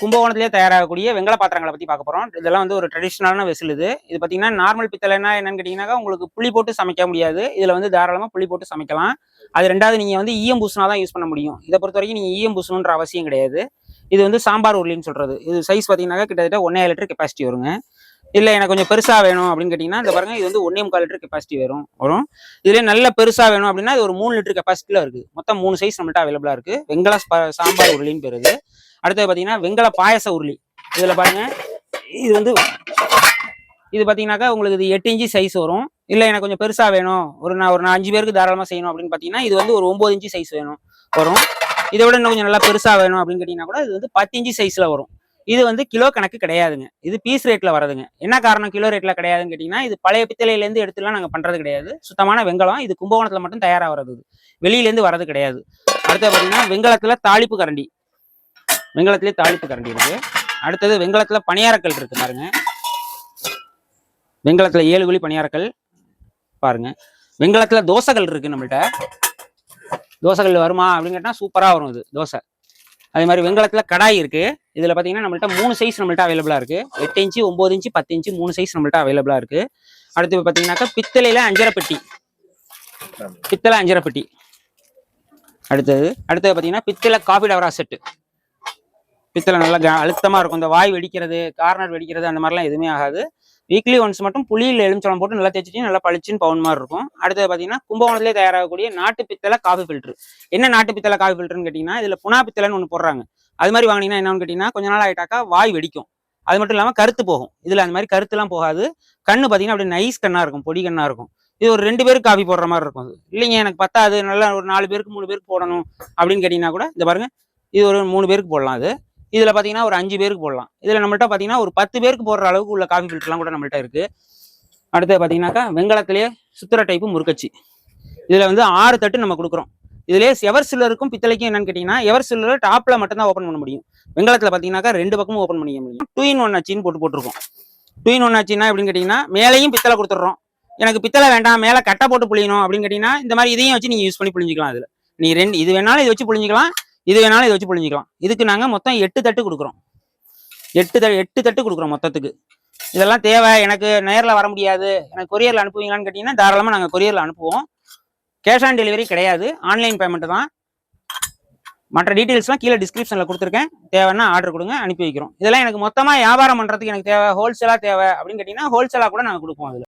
கும்பகோணத்திலே தயாராகக்கூடிய வெங்கல பாத்திரங்களை பற்றி பார்க்க போகிறோம் இதெல்லாம் வந்து ஒரு ட்ரெடிஷ்னலான வெசில் இது. இது பார்த்தீங்கன்னா நார்மல் பித்தளைனா என்னன்னு கேட்டீங்கன்னாக்கா உங்களுக்கு புளி போட்டு சமைக்க முடியாது. இதில் வந்து தாராளமாக புளி போட்டு சமைக்கலாம். அது ரெண்டாவது நீங்கள் வந்து ஈயம் பூசினா தான் யூஸ் பண்ண முடியும். இதை பொறுத்த வரைக்கும் நீங்கள் ஈயம் பூசணுன்ற அவசியம் கிடையாது. இது வந்து சாம்பார் உருளின்னு சொல்கிறது இது சைஸ் பார்த்தீங்கன்னாக்கா கிட்டத்தட்ட ஒன்னே லிட்டர் கெப்பாசிட்டி வருங்க. இல்லை எனக்கு கொஞ்சம் பெருசாக வேணும் அப்படின்னு கேட்டிங்கன்னா இந்த பாருங்கள் இது வந்து ஒன்றே முக்கால் லிட்டர் கெப்பாசிட்டி வரும். வரும். இதுல நல்ல பெருசாக வேணும் அப்படின்னா இது ஒரு மூணு லிட்டர் கெப்பாசிட்டியில் இருக்குது. மொத்தம் மூணு சைஸ் நம்மள்ட்ட அவைலபிளாக இருக்குது வெங்கல சாம்பார் உருளின்னு பேரு இது அடுத்தது பார்த்தீங்கன்னா வெங்கல பாயச உருளி. இதில் பாருங்கள் இது வந்து இது பார்த்தீங்கன்னாக்கா உங்களுக்கு இது எட்டு இன்ச்சு சைஸ் வரும். இல்லை எனக்கு கொஞ்சம் பெருசாக வேணும். ஒரு நான் ஒரு நான் அஞ்சு பேருக்கு தாராளமாக செய்யணும் அப்படின்னு பார்த்தீங்கன்னா இது வந்து ஒரு ஒம்பது இன்ச்சு சைஸ் வேணும். வரும். இதை விட இன்னும் கொஞ்சம் நல்லா பெருசாக வேணும் அப்படின்னு கேட்டிங்கன்னா கூட இது வந்து பத்து இன்ச்சு சைஸில் வரும். இது வந்து கிலோ கணக்கு கிடையாதுங்க. இது பீஸ் ரேட்ல வரதுங்க என்ன காரணம் கிலோ ரேட்ல கிடையாதுன்னு கேட்டீங்கன்னா இது பழைய பித்தளையில இருந்து எடுத்துலாம் நாங்கள் பண்றது கிடையாது. சுத்தமான வெங்கலம் இது கும்பகோணத்துல மட்டும் தயாராக வர்றது வெளியிலேருந்து வரது கிடையாது. அடுத்து பார்த்தீங்கன்னா வெங்கலத்துல தாளிப்பு கரண்டி. வெங்கலத்திலே தாளிப்பு கரண்டி இருக்கு. அடுத்தது வெங்கலத்துல பணியாரக்கல் இருக்கு பாருங்க. வெங்கலத்துல ஏழு குழி பணியாரக்கல் பாருங்க. வெங்கலத்துல தோசைகள் இருக்கு நம்மள்ட்ட. தோசைகள் வருமா அப்படின்னு கேட்டால் சூப்பராக வரும் இது தோசை. அதே மாதிரி வெங்கலத்துல கடாய் இருக்குது இதில் பார்த்தீங்கன்னா நம்மள்ட்ட மூணு சைஸ் நம்மள்ட்ட அவைலபிளாக இருக்குது எட்டு இன்ச்சு ஒம்பது இன்ச்சு பத்து இன்ச்சு மூணு சைஸ் நம்மள்ட்ட அவைலபிளாக இருக்குது அடுத்து பார்த்தீங்கன்னாக்கா பித்தளையில் அஞ்சரை பெட்டி. பித்தளை அஞ்சரை பெட்டி. அடுத்தது அடுத்தது பார்த்தீங்கன்னா பித்தளை காஃபி டவரா செட்டு பித்தளை நல்லா அழுத்தமாக இருக்கும். இந்த வாய் வெடிக்கிறது கார்னர் வெடிக்கிறது அந்த மாதிரிலாம் எதுவுமே ஆகாது. வீக்லி ஒன்ஸ் மட்டும் புளியில் எலுமிச்சோளம் போட்டு நல்லா தேய்ச்சிட்டு நல்லா பளிச்சுன்னு பவுன் மாதிரி இருக்கும். அடுத்தது பார்த்தீங்கன்னா கும்பகோணத்திலே தயாராகக்கூடிய நாட்டு பித்தளை காஃபி ஃபில்ட்ரு என்ன நாட்டு பித்தளை காஃபி ஃபில்ட்ருன்னு கேட்டிங்கன்னா இதில் புனா பித்தளைன்னு ஒன்று போடுறாங்க. அது மாதிரி வாங்கினீங்கன்னா என்னன்னு கேட்டீங்கன்னா கொஞ்ச நாள் ஆகிட்டாக்கா வாய் வெடிக்கும். அது மட்டும் இல்லாமல் கருத்து போகும். இதில் அந்த மாதிரி கருத்துலாம் போகாது. கண்ணு பார்த்தீங்கன்னா அப்படியே நைஸ் கண்ணாக இருக்கும் பொடி கண்ணாக இருக்கும். இது ஒரு ரெண்டு பேருக்கு காஃபி போடுற மாதிரி இருக்கும் அது. இல்லைங்க எனக்கு பத்தாது நல்லா ஒரு நாலு பேருக்கு மூணு பேருக்கு போடணும் அப்படின்னு கேட்டிங்கன்னா கூட இந்த பாருங்கள் இது ஒரு மூணு பேருக்கு போடலாம் அது. இதில் பார்த்தீங்கன்னா ஒரு அஞ்சு பேருக்கு போடலாம். இதில் நம்மள்ட்ட பார்த்தீங்கன்னா ஒரு பத்து பேருக்கு போடுற அளவுக்கு உள்ள காஃபி ஃபில்டர்லாம் கூட நம்மள்ட்ட இருக்குது அடுத்து பார்த்தீங்கன்னாக்கா வெங்கலத்திலேயே சுத்துற டைப்பு முறுக்கச்சி. இதில் வந்து ஆறு தட்டு நம்ம கொடுக்குறோம். இதுலயே எவர் சில்லருக்கும் பித்தளைக்கும் என்னன்னு கேட்டீங்கன்னா எவர் சில்லர் டாப்ல மட்டும்தான் ஓப்பன் பண்ண முடியும். வெங்கலத்துல பாத்தீங்கன்னாக்கா ரெண்டு பக்கமும் ஓப்பன் பண்ணிக்க முடியும். டூ இன் ஒன் ஆச்சின்னு போட்டு போட்டிருக்கோம். டூ இன் ஒன் ஆச்சுன்னா எப்படின்னு கேட்டீங்கன்னா மேலேயும் பித்தளை கொடுத்துட்றோம். எனக்கு பித்தளை வேண்டாம் மேல கட்டை போட்டு புளியணும் அப்படின்னு கேட்டீங்கன்னா இந்த மாதிரி இதையும் வச்சு நீங்கள் யூஸ் பண்ணி புளிஞ்சிக்கலாம் அதுல. நீ ரெண்டு இது வேணாலும் இதை வச்சு புளிஞ்சிக்கலாம் இது வேணாலும் இதை வச்சு புளிஞ்சிக்கலாம் இதுக்கு நாங்க மொத்தம் எட்டு தட்டு கொடுக்குறோம். எட்டு த எட்டு தட்டு கொடுக்குறோம் மொத்தத்துக்கு. இதெல்லாம் தேவை. எனக்கு நேரில் வர முடியாது. எனக்கு கொரியரில் அனுப்புவீங்களான்னு கேட்டிங்கன்னா தாராளமாக நாங்கள் கொரியரில் அனுப்புவோம். கேஷ் ஆன் டெலிவரி கிடையாது. ஆன்லைன் பேமெண்ட் தான். மற்ற டீட்டெயில்ஸ்லாம் கீழே டிஸ்கிரிப்ஷனில் கொடுத்துருக்கேன். தேவைன்னா ஆர்டர் கொடுங்க அனுப்பி வைக்கிறோம். இதெல்லாம் எனக்கு மொத்தமாக வியாபாரம் பண்ணுறதுக்கு எனக்கு தேவை ஹோல்சேலாக தேவை அப்படின்னு கேட்டிங்கன்னா ஹோல்சேலாக கூட நாங்கள் கொடுப்போம் அதில்.